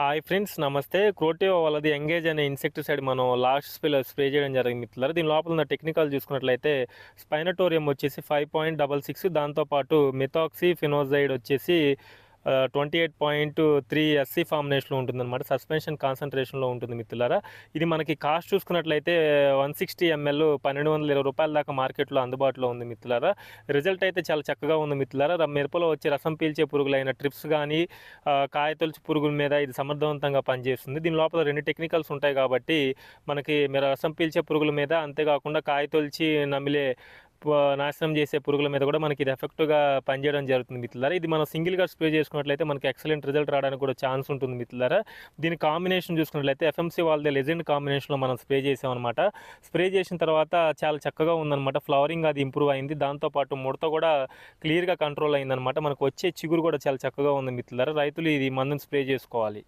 Hi friends నమస్తే. క్రోటివ్ వాళ్ళది engage అనే ఇన్సెక్టిసైడ్ మనం లాస్ట్ స్ప్రే స్ప్రే చేయడం జరిగింది మిత్రులారా. దీని లోపల ఉన్న టెక్నికల్ చూసుకున్నట్లయితే స్పైనటోరియం వచ్చేసి ఫైవ్ పాయింట్ డబల్ సిక్స్ దాంతోపాటు మిథాక్సీ ఫినోజైడ్ వచ్చేసి twenty eight point three S ఫార్మినేషన్లో ఉంటుందన్నమాట. సస్పెన్షన్ కాన్సన్ట్రేషన్లో ఉంటుంది మిత్రులారా. ఇది మనకి కాస్ట్ చూసుకున్నట్లయితే వన్ సిక్స్టీ ఎంఎల్ పన్నెండు వందల ఇరవై రూపాయల దాకా మార్కెట్లో అందుబాటులో ఉంది మిత్రులారా. రిజల్ట్ అయితే చాలా చక్కగా ఉంది మిత్రులారా. ర- మిరపలో వచ్చే రసం పీల్చే పురుగులైన ట్రిప్స్ కానీ కాయతొలిచి పురుగుల మీద ఇది సమర్థవంతంగా పనిచేస్తుంది. దీని లోపల రెండు టెక్నికల్స్ ఉంటాయి కాబట్టి మనకి మీరు రసం పీల్చే పురుగుల మీద అంతేకాకుండా కాయతొలిచి నమిలే నాశనం చేసే పురుగుల మీద కూడా మనకి ఇది ఎఫెక్ట్గా పనిచేయడం జరుగుతుంది మిత్రులారా. ఇది మనం సింగిల్గా స్ప్రే చేసుకున్నట్లయితే మనకి ఎక్సలెంట్ రిజల్ట్ రావడానికి కూడా ఛాన్స్ ఉంటుంది మిత్రులారా. దీని కాంబినేషన్ చూసుకున్నట్లయితే ఎఫ్ఎంసీ వాళ్ళదే లెజెండ్ కాంబినేషన్లో మనం స్ప్రే చేసామన్నమాట. స్ప్రే చేసిన తర్వాత చాలా చక్కగా ఉందన్నమాట. ఫ్లవరింగ్ అది ఇంప్రూవ్ అయింది. దాంతోపాటు ముడత కూడా క్లియర్గా కంట్రోల్ అయిందనమాట మనకు వచ్చే చిగురు కూడా చాలా చక్కగా ఉంది మిత్రులారా. రైతులు ఇది మందుని స్ప్రే చేసుకోవాలి.